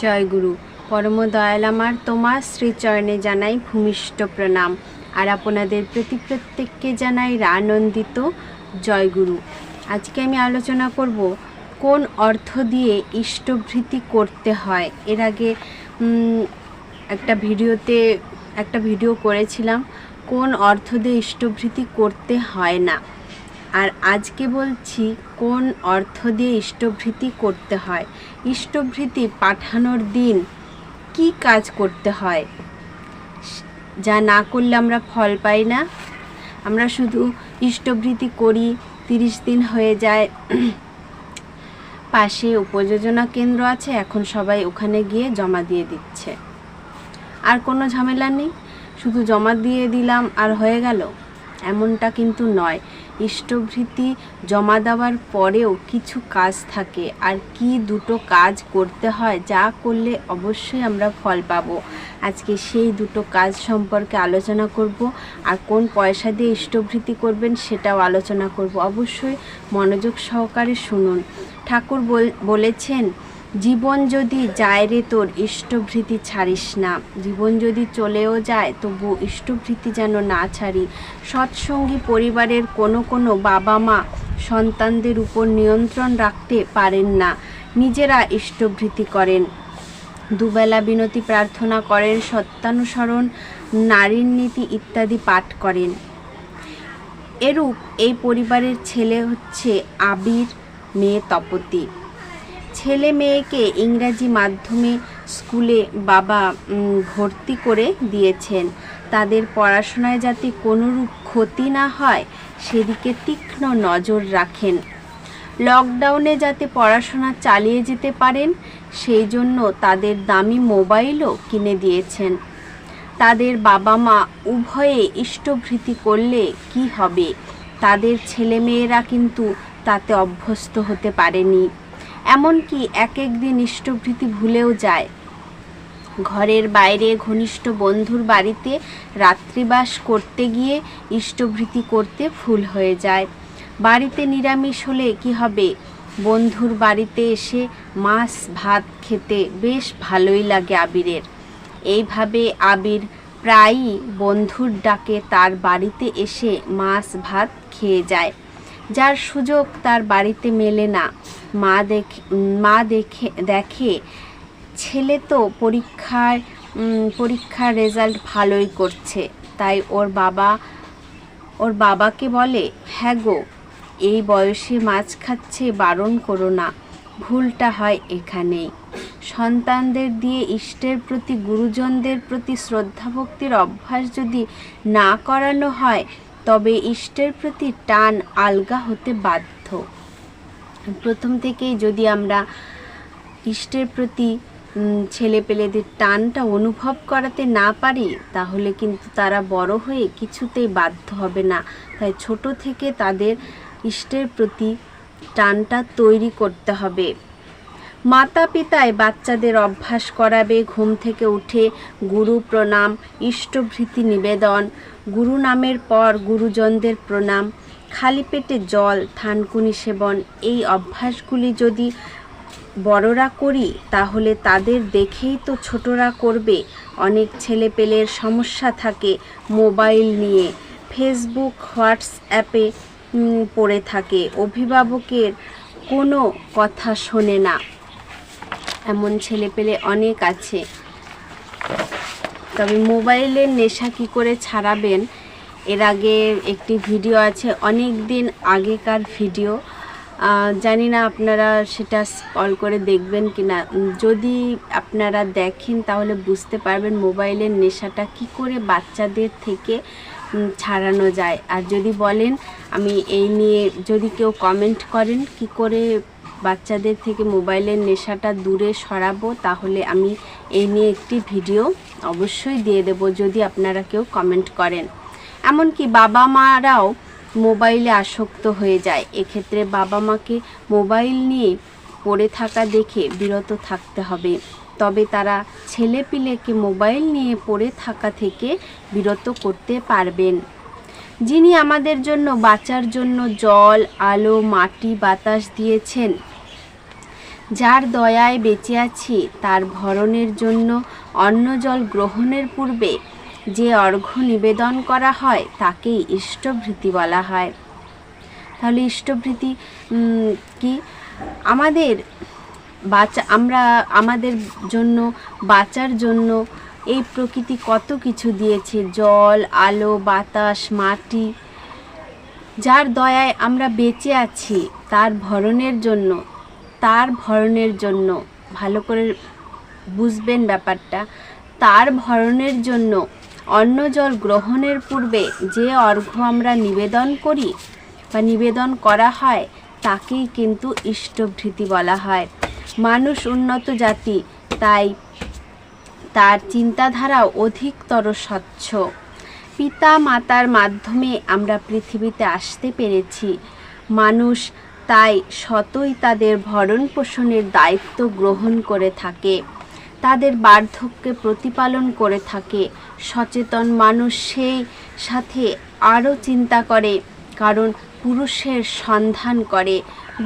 জয় গুরু পরম দয়াল আমার তোমার শ্রীচরণে জানাই ভূমিষ্ঠ প্রণাম। আর আপনাদের প্রতি প্রত্যেককে জানাই আনন্দিত জয় গুরু আজকে আমি আলোচনা করব, কোন অর্থ দিয়ে ইষ্টভৃতি করতে হয়? এর আগে একটা ভিডিওতে, একটা ভিডিও করেছিলাম, কোন অর্থ দিয়ে ইষ্টভৃতি করতে হয় না? আর আজকে বলছি কোন অর্থ দিয়ে ইষ্টভৃতি করতে হয়? ইষ্টভৃতি পাঠানোর দিন কি কাজ করতে হয়? যা না করলে আমরা ফল পাই না। আমরা শুধু ইষ্টভৃতি করি, তিরিশ দিন হয়ে যায়। পাশে উপযোজনা কেন্দ্র আছে, এখন সবাই ওখানে গিয়ে জমা দিয়ে দিচ্ছে। আর কোনো ঝামেলা নেই, শুধু জমা দিয়ে দিলাম আর হয়ে গেল। এমনটা কিন্তু নয়। ইষ্টভৃতি জমা দেওয়ার পরেও কিছু কাজ থাকে। আর কি দুটো কাজ করতে হয়, যা করলে অবশ্যই আমরা ফল পাবো। আজকে সেই দুটো কাজ সম্পর্কে আলোচনা করব। আর কোন পয়সা দিয়ে ইষ্টভৃতি করবেন সেটাও আলোচনা করব। অবশ্যই মনোযোগ সহকারে শুনুন। ঠাকুর বল- বলেছেন জীবন যদি যায় রে তোর, ইষ্টভৃতি ছাড়িস না। জীবন যদি চলেও যায়, তবু ইষ্টভৃতি যেন না ছাড়ি। সৎসঙ্গী পরিবারের কোনো কোনো বাবা মা সন্তানদের উপর নিয়ন্ত্রণ রাখতে পারেন না। নিজেরা ইষ্টভৃতি করেন। দুবেলা বিনতি প্রার্থনা করেন, সত্যানুসরণ, নারীর নীতি ইত্যাদি পাঠ করেন। এরূপ এই পরিবারের ছেলে হচ্ছে আবির, মেয়ে তপতি। ছেলে মেয়েকে ইংরাজি মাধ্যমে স্কুলে বাবা ভর্তি করে দিয়েছেন। তাদের পড়াশোনায় যাতে কোনোরূপ ক্ষতি না হয়, সেদিকে তীক্ষ্ণ নজর রাখেন। লকডাউনে যাতে পড়াশোনা চালিয়ে যেতে পারেন, সেই জন্য তাদের দামি মোবাইলও কিনে দিয়েছেন। তাদের বাবা মা উভয়ে ইষ্টভৃতি করলে কি হবে? তাদের ছেলেমেয়েরা কিন্তু তাতে অভ্যস্ত হতে পারেনি। এমনকি এক এক দিন ইষ্টভৃতি ভুলেও যায়। ঘরের বাইরে ঘনিষ্ঠ বন্ধুর বাড়িতে রাত্রিবাস করতে গিয়ে ইষ্টভৃতি করতে ভুল হয়ে যায়। বাড়িতে নিরামিষ হলে কি হবে? বন্ধুর বাড়িতে এসে মাছ, ভাত খেতে বেশ ভালোই লাগে আবিরের। এইভাবে আবির প্রায়ই বন্ধুর ডাকে তার বাড়িতে এসে মাছ, ভাত খেয়ে যায়। যার সুযোগ তার বাড়িতে মেলে না। মা দেখে মা দেখে দেখে ছেলে তো পরীক্ষায় পরীক্ষার রেজাল্ট ভালোই করছে। তাই ওর বাবা, ওর বাবাকে বলে হ্যাঁ গো, এই বয়সে মাছ খাচ্ছে বারণ করো না। ভুলটা হয় এখানেই। সন্তানদের দিয়ে ইষ্টের প্রতি, গুরুজনদের প্রতি শ্রদ্ধা ভক্তির অভ্যাস যদি না করানো হয় তবে ইষ্টের প্রতি টান আলগা হতে বাধ্য। প্রথম থেকেই যদি আমরা ইষ্টের প্রতি উম, ছেলেপেলেদের টানটা অনুভব করাতে না পারি তাহলে কিন্তু তারা বড় হয়ে কিছুতেই বাধ্য হবে না। তাই ছোট থেকে তাদের ইষ্টের প্রতি টানটা তৈরি করতে হবে। মাতা পিতায় বাচ্চাদের অভ্যাস করাবে ঘুম থেকে উঠে গুরু প্রণাম ইষ্টভৃতি নিবেদন গুরু নামের পর গুরুজনদের প্রণাম, খালি পেটে জল, থানকুনি সেবন, এই অভ্যাসগুলি যদি বড়রা করি, তাহলে তাদের দেখেই তো ছোটরা করবে। অনেক ছেলেপেলের সমস্যা থাকে মোবাইল নিয়ে, ফেসবুক, হোয়াটসঅ্যাপে পড়ে থাকে। অভিভাবকের কোনো কথা শোনে না। এমন ছেলেপেলে অনেক আছে। তবে মোবাইলের নেশা কি করে ছাড়াবেন, এর আগে একটি ভিডিও আছে অনেক দিন আগেকার ভিডিও। জানি না আপনারা সেটা কল করে দেখবেন কি না যদি আপনারা দেখেন, তাহলে বুঝতে পারবেন মোবাইলের নেশাটা কি করে বাচ্চাদের থেকে ছাড়ানো যায়। আর যদি বলেন, আমি এই নিয়ে যদি কেউ কমেন্ট করেন, কি করে বাচ্চাদের থেকে মোবাইলের নেশাটা দূরে সরাবো, তাহলে আমি এই নিয়ে একটি ভিডিও অবশ্যই দিয়ে দেব যদি আপনারা কেউ কমেন্ট করেন। এমনকি বাবা মারাও মোবাইলে আসক্ত হয়ে যায়। এক্ষেত্রে বাবা মাকে মোবাইল নিয়ে পড়ে থাকা দেখে বিরত থাকতে হবে। তবে তারা ছেলেপিলেকে মোবাইল নিয়ে পড়ে থাকা থেকে বিরত করতে পারবেন। যিনি আমাদের জন্য বাঁচার জন্য জল, আলো, মাটি, বাতাস দিয়েছেন, যার দয়ায় বেঁচে আছি, তার ভরণের জন্য অন্ন জল গ্রহণের পূর্বে যে অর্ঘ্য নিবেদন করা হয় তাকেই ইষ্টভৃতি বলা হয়। তাহলে ইষ্টভৃতি কি? আমাদের বাঁচা, আমরা, আমাদের জন্য, বাঁচার জন্য এই প্রকৃতি কত কিছু দিয়েছে? জল, আলো, বাতাস, মাটি। যার দয়ায় আমরা বেঁচে আছি, তার ভরণের জন্য, তার ভরণের জন্য, ভালো করে বুঝবেন ব্যাপারটা। তার ভরণের জন্য অন্ন জল গ্রহণের পূর্বে যে অর্ঘ্য আমরা নিবেদন করি বা নিবেদন করা হয়, তাকেই কিন্তু ইষ্টভৃতি বলা হয়। মানুষ উন্নত জাতি, তাই তার চিন্তাধারাও অধিকতর স্বচ্ছ। পিতা মাতার মাধ্যমে আমরা পৃথিবীতে আসতে পেরেছি। মানুষ তাই সতই তাদের ভরণ পোষণের দায়িত্ব গ্রহণ করে থাকে। তাদের বার্ধক্যে প্রতিপালন করে থাকে। সচেতন মানুষ সেই সাথে আরও চিন্তা করে, কারণ পুরুষের সন্ধান করে।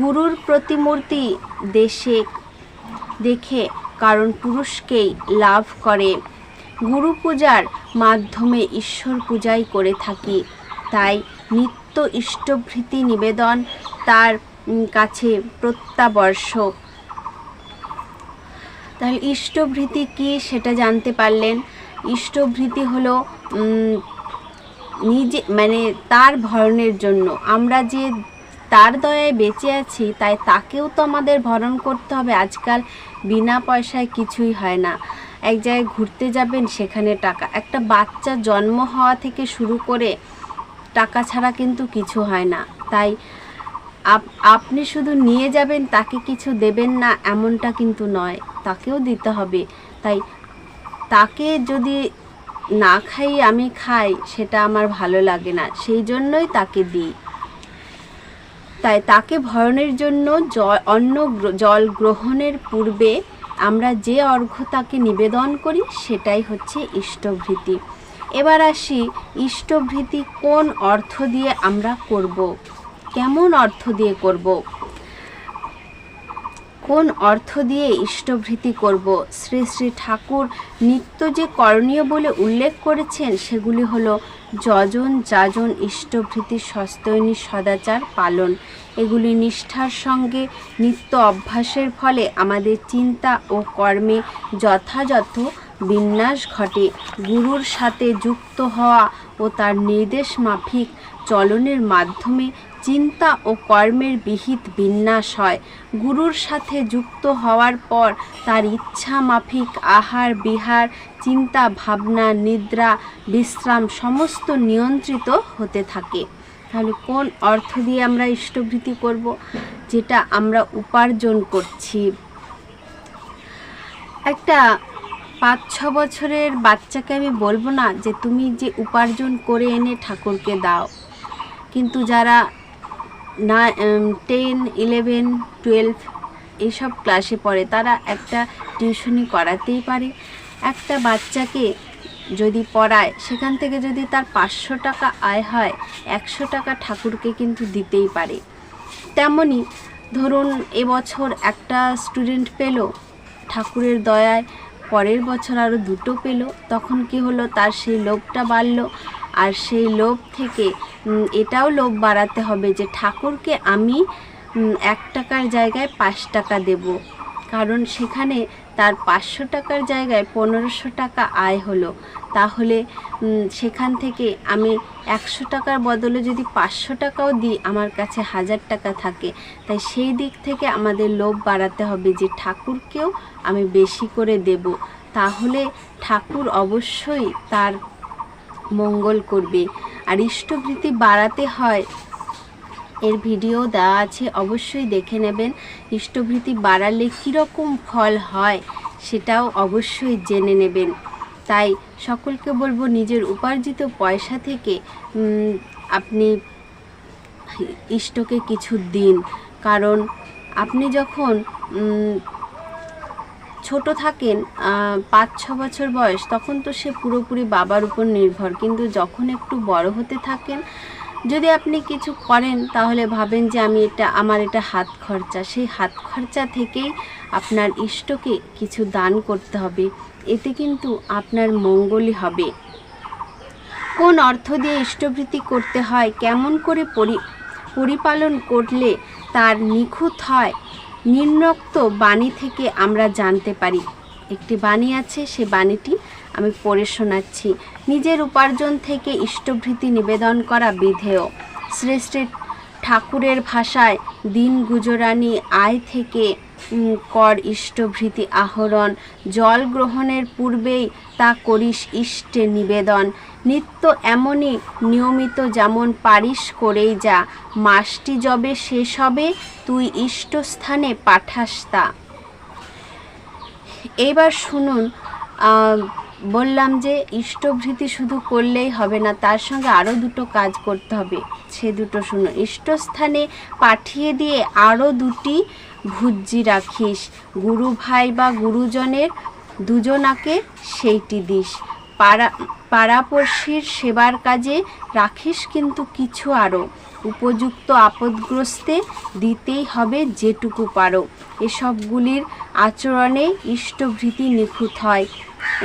গুরুর প্রতিমূর্তি দেশে দেখে, কারণ পুরুষকেই লাভ করে। গুরু পূজার মাধ্যমে ঈশ্বর পূজাই করে থাকি। তাই নিত্য ইষ্টভৃতি নিবেদন তার কাছে প্রত্যাবর্ষক তাহলে ইষ্টভৃতি কি সেটা জানতে পারলেন। ইষ্টভৃতি হলো নিজে মানে তার ভরণের জন্য। আমরা যে তার দয়ায় বেঁচে আছি, তাই তাকেও তো আমাদের ভরণ করতে হবে। আজকাল বিনা পয়সায় কিছুই হয় না। এক জায়গায় ঘুরতে যাবেন, সেখানে টাকা। একটা বাচ্চা জন্ম হওয়া থেকে শুরু করে টাকা ছাড়া কিন্তু কিছু হয় না। তাই আপ- আপনি শুধু নিয়ে যাবেন, তাকে কিছু দেবেন না, এমনটা কিন্তু নয়। তাকেও দিতে হবে। তাই তাকে যদি না খাই, আমি খাই, সেটা আমার ভালো লাগে না। সেই জন্যই তাকে দিই। তাই তাকে ভরণের জন্য জল গ্র- জল গ্রহণের পূর্বে আমরা যে অর্ঘ্য তাকে নিবেদন করি, সেটাই হচ্ছে ইষ্টভৃতি। এবার আসি, ইষ্টভৃতি কোন অর্থ দিয়ে আমরা করব? কেমন অর্থ দিয়ে করব? কোন অর্থ দিয়ে ইষ্টভৃতি করব? শ্রী শ্রী ঠাকুর নিত্য যে করণীয় বলে উল্লেখ করেছেন, সেগুলি হলো যজন যাজন ইষ্টভৃতি সস্তৈনী সদাচার পালন। এগুলি নিষ্ঠার সঙ্গে নিত্য অভ্যাসের ফলে আমাদের চিন্তা ও কর্মে যথাযথ বিন্যাস ঘটে। গুরুর সাথে যুক্ত হওয়া ও তার নির্দেশ মাফিক চলনের মাধ্যমে চিন্তা ও কর্মের বিহিত বিন্যাস হয়। গুরুর সাথে যুক্ত হওয়ার পর তার ইচ্ছা মাফিক, আহার, বিহার, চিন্তা, ভাবনা, নিদ্রা, বিশ্রাম সমস্ত নিয়ন্ত্রিত হতে থাকে। তাহলে কোন অর্থ দিয়ে আমরা ইষ্টভৃতি করব? যেটা আমরা উপার্জন করছি। একটা পাঁচ ছ বছরের বাচ্চাকে আমি বলব না যে তুমি যে উপার্জন করে এনে ঠাকুরকে দাও। কিন্তু যারা না টেন ইলেভেন টুয়েলভ এইসব ক্লাসে পড়ে। তারা একটা টিউশনি করাতেই পারে। একটা বাচ্চাকে যদি পড়ায়, সেখান থেকে যদি তার পাঁচশো টাকা আয় হয়, একশো টাকা ঠাকুরকে কিন্তু দিতেই পারে। তেমনই ধরুন, এবছর একটা স্টুডেন্ট পেল, ঠাকুরের দয়ায় পরের বছর আরও দুটো পেল, তখন কি হলো? তার সেই লোভটা বাড়লো। আর সেই লোভ থেকে এটাও লোভ বাড়াতে হবে যে ঠাকুরকে আমি এক টাকার জায়গায় পাঁচ টাকা দেব। কারণ সেখানে তার পাঁচশো টাকার জায়গায় পনেরোশো টাকা আয় হলো। তাহলে সেখান থেকে আমি একশো টাকার বদলে যদি পাঁচশো টাকাও দিই, আমার কাছে হাজার টাকা থাকে। তাই সেই দিক থেকে আমাদের লোভ বাড়াতে হবে যে ঠাকুরকেও আমি বেশি করে দেব। তাহলে ঠাকুর অবশ্যই তার মঙ্গল করবে। আর ইষ্টভৃতি বাড়াতে হয়। এর ভিডিও দেওয়া আছে, অবশ্যই দেখে নেবেন। ইষ্টভৃতি বাড়ালে কীরকম ফল হয় সেটাও অবশ্যই জেনে নেবেন। তাই সকলকে বলব, নিজের উপার্জিত পয়সা থেকে আপনি ইষ্টকে কিছু দিন। কারণ আপনি যখন ছোট থাকেন পাঁচ ছ বছর বয়স, তখন তো সে পুরোপুরি বাবার উপর নির্ভর। কিন্তু যখন একটু বড় হতে থাকেন, যদি আপনি কিছু করেন, তাহলে ভাবেন যে আমি এটা, আমার এটা হাত খরচা। সেই হাত খরচা থেকেই আপনার ইষ্টকে কিছু দান করতে হবে। এতে কিন্তু আপনার মঙ্গলই হবে। কোন অর্থ দিয়ে ইষ্টভৃতি করতে হয়, কেমন করে পরি, পরিপালন করলে তার নিখুঁত হয় নিম্নোক্ত বাণী থেকে আমরা জানতে পারি। একটি বাণী আছে, সে বাণীটি আমি পড়ে শোনাচ্ছি। নিজের উপার্জন থেকে ইষ্টভৃতি নিবেদন করা বিধেয়। শ্রেষ্ঠ ঠাকুরের ভাষায় দিন গুজরানি আয় থেকে কর ইষ্টভৃতি আহরণ, জল গ্রহণের পূর্বেই তা করিস ইষ্টে নিবেদন। নিত্য এমনই নিয়মিত যেমন পারিস করেই যা, মাসটি যবে শেষ হবে, তুই ইষ্টস্থানে পাঠাস তা। এবার শুনুন বললাম যে ইষ্টভৃতি শুধু করলেই হবে না, তার সঙ্গে আরও দুটো কাজ করতে হবে। সে দুটো শুনুন, ইষ্টস্থানে পাঠিয়ে দিয়ে আরও দুটি ভুজ্জি রাখিস। গুরু ভাই বা গুরুজনের দুজনাকে সেইটি দিস। পাড়া পাড়াপড়শির সেবার কাজে রাখিস কিন্তু কিছু আরও উপযুক্ত আপদগ্রস্তে দিতেই হবে যেটুকু পারো। এসবগুলির আচরণে ইষ্টভৃতি নিখুঁত হয়।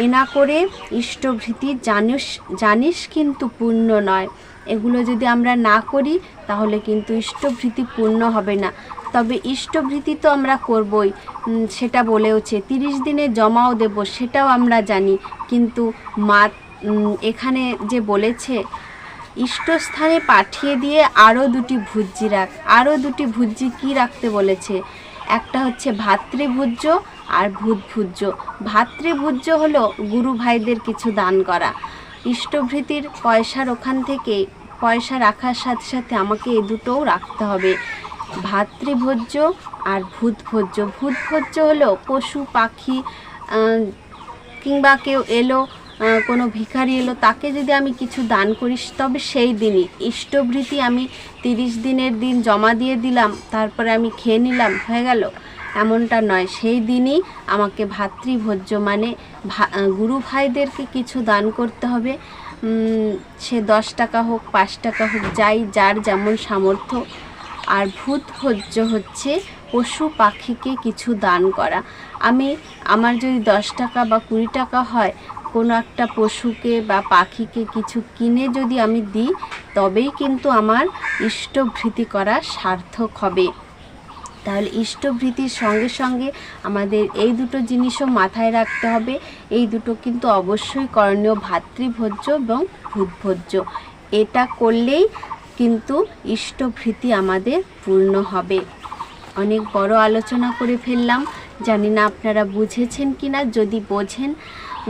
এনা করে ইষ্টভৃতি জানিস জানিস কিন্তু পূর্ণ নয়। এগুলো যদি আমরা না করি তাহলে কিন্তু ইষ্টভৃতি পূর্ণ হবে না। তবে ইষ্টভৃতি তো আমরা করবই সেটা বলেওছে। তিরিশ দিনে জমাও দেব সেটাও আমরা জানি। কিন্তু মা উম, এখানে যে বলেছে, ইষ্টস্থানে পাঠিয়ে দিয়ে আরও দুটি ভুজ্জি রাখ। আরও দুটি ভুজ্জি কি রাখতে বলেছে? একটা হচ্ছে ভাতৃভুজ্য আর ভূতভুজ্য ভাতৃভুজ্য হলো গুরু ভাইদের কিছু দান করা। ইষ্টভৃতির পয়সার ওখান থেকে পয়সা রাখার সাথে সাথে আমাকে এই দুটোও রাখতে হবে। ভাতৃভোজ্য আর ভূতভোজ্য ভূতভোজ্য হলো পশু, পাখি কিংবা কেউ এলো কোনো ভিখারি এলো, তাকে যদি আমি কিছু দান করি, তবে সেই দিনই। ইষ্টভৃতি আমি তিরিশ দিনের দিন জমা দিয়ে দিলাম, তারপরে আমি খেয়ে নিলাম, হয়ে গেল। এমনটা নয়, সেই দিনই আমাকে ভাতৃভোজ্য মানে গুরু ভাইদেরকে কিছু দান করতে হবে। সে দশ টাকা হোক, পাঁচ টাকা হোক, যাই, যার যেমন সামর্থ্য। আর ভূত ভোজ্য হচ্ছে পশু পাখিকে কিছু দান করা। আমি, আমার যদি দশ টাকা বা কুড়ি টাকা হয় কোনো একটা পশুকে বা পাখিকে কিছু কিনে যদি আমি দিই, তবেই কিন্তু আমার ইষ্টভৃতি করা সার্থক হবে। তাহলে ইষ্টভৃতির সঙ্গে সঙ্গে আমাদের এই দুটো জিনিসও মাথায় রাখতে হবে। এই দুটো কিন্তু অবশ্যই করণীয় ভাতৃভোজ্য এবং ভূতভোজ্য। এটা করলেই কিন্তু ইষ্টভৃতি আমাদের পূর্ণ হবে। অনেক বড় আলোচনা করে ফেললাম। জানি না আপনারা বুঝেছেন কি না যদি বোঝেন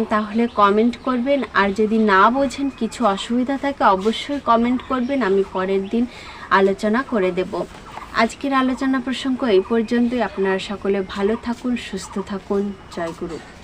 তাহলে কমেন্ট করবেন। আর যদি না বোঝেন কিছু অসুবিধা থাকে, অবশ্যই কমেন্ট করবেন। আমি পরের দিন আলোচনা করে দেব। আজকের আলোচনা প্রসঙ্গ এই পর্যন্তই। আপনারা সকলে ভালো থাকুন, সুস্থ থাকুন। জয় গুরু।